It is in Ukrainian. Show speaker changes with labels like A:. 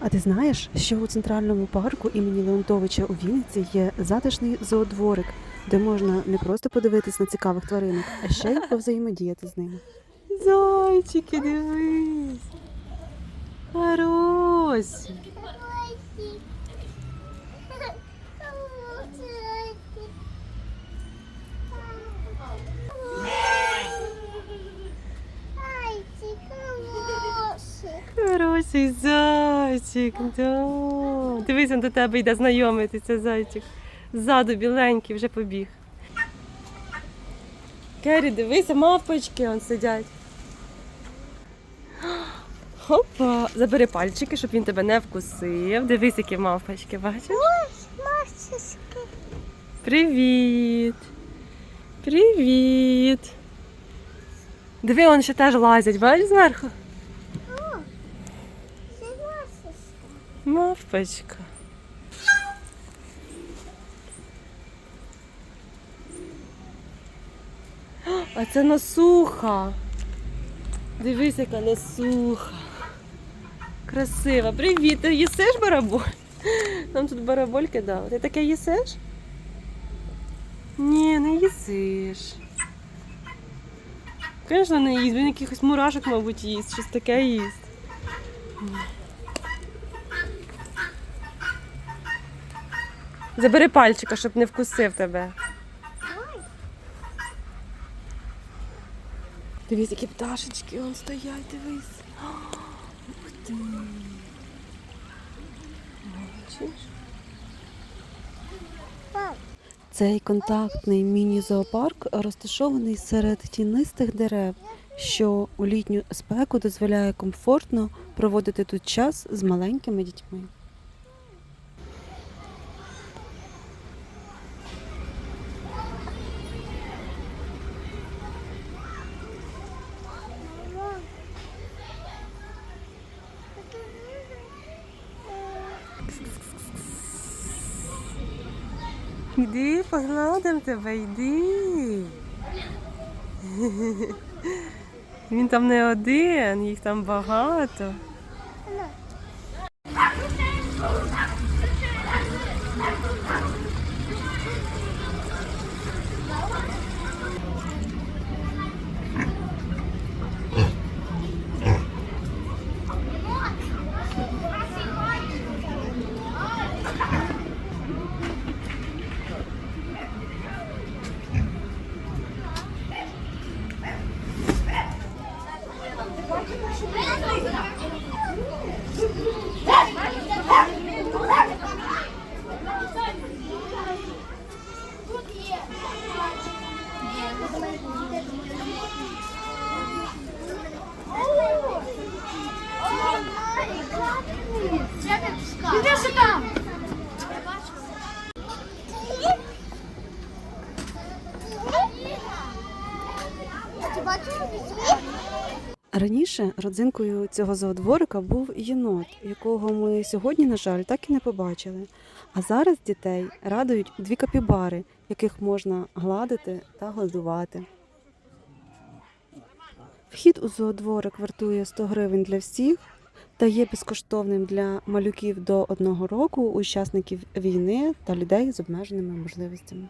A: А ти знаєш, що у центральному парку імені Леонтовича у Вінниці є затишний зоодворик, де можна не просто подивитись на цікавих тваринок, а ще й повзаємодіяти з ними.
B: Зайчики, дивись. Хороші. Хороший зайчик, да. Дивись, він до тебе йде знайомитися, зайчик. Ззаду біленький вже побіг. Кері, дивися, мавпочки он сидять. Хопа, забери пальчики, щоб він тебе не вкусив. Дивись, які мавпочки, бачиш? Привіт. Привіт. Диви, вони ще теж лазять, бачиш зверху? Мавпочка. А це насуха. Дивись, яка насуха. Красива. Привіт, ти їсиш бараболь? Нам тут барабольки дали. Ти таке їсиш? Ні, не їсиш. Звісно, не їсть, він якихось мурашок, мабуть, їсть, щось таке їсть. Забери пальчика, щоб не вкусив тебе. Дивись, які пташечки вон стоять, дивись. Ух ти. Бачиш?
A: Цей контактний міні-зоопарк розташований серед тінистих дерев, що у літню спеку дозволяє комфортно проводити тут час з маленькими дітьми.
B: Йди, погладим тебе, йди. Він там не один, їх там багато.
C: Бачиш?
A: Раніше родзинкою цього зоодворика був єнот, якого ми сьогодні, на жаль, так і не побачили. А зараз дітей радують дві капібари, яких можна гладити та годувати. Вхід у зоодворик вартує 100 гривень для всіх та є безкоштовним для малюків до одного року, учасників війни та людей з обмеженими можливостями.